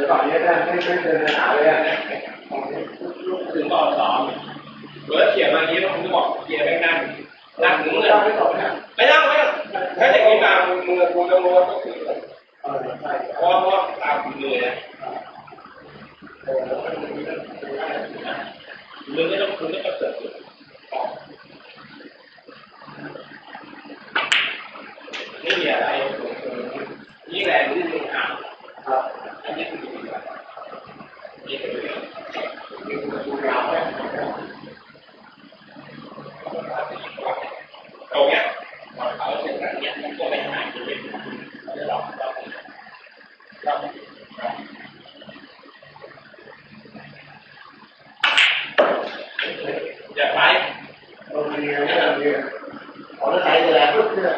ดี๋ยวก่อนนี้ท่านไม่ไม่เจอเนื้อหาเลยอะถึงบอกสองเบิร์ดเขียนมานี้แล้วผมจะบอกเขียนไปนั่งนั่งถึงเมื่อเล่าไม่จบนะไม่นั่งไม่นั่งถ้าจะกินมามือมือกูจะรู้ว่าต้องคือเออใช่เพราะว่าเพราะว่าตามมือนะมือก็ต้องคุณก็ต้องเสิร์ฟนี่มีอะไรนี่แหละนี่คืออ่านอันนี้คือนี่คือนี่คือดูยาวเนี่ยตรงเนี้ยเขา เนี่ยมันก็ไม่หายจะเป็นจะหลอกเราเราอย่าไปโรงเรียนเนี่ยเรียนขอจะใส่แต่ละรุ่นเนี่ย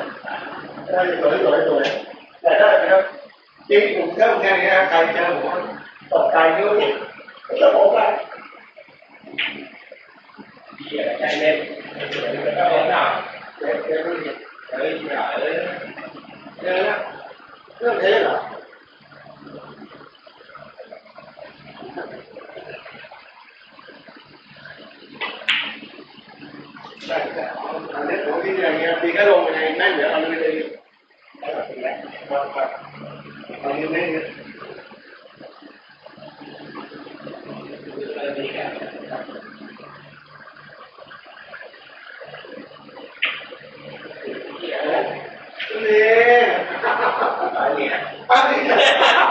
ได้สวยสวยสวยแต่ได้นะครับจริงผมเชื่อแค่นี้ใครเจอผมตกใจยุ่งจะบอกว่า เขียนใจเล่นแล้วก็หนัก เจ๊เจ๊ไม่เห็น เฮ้ยอย่าเลย เจอแล้ว เรื่องเจ๊เหรอใช่ ใ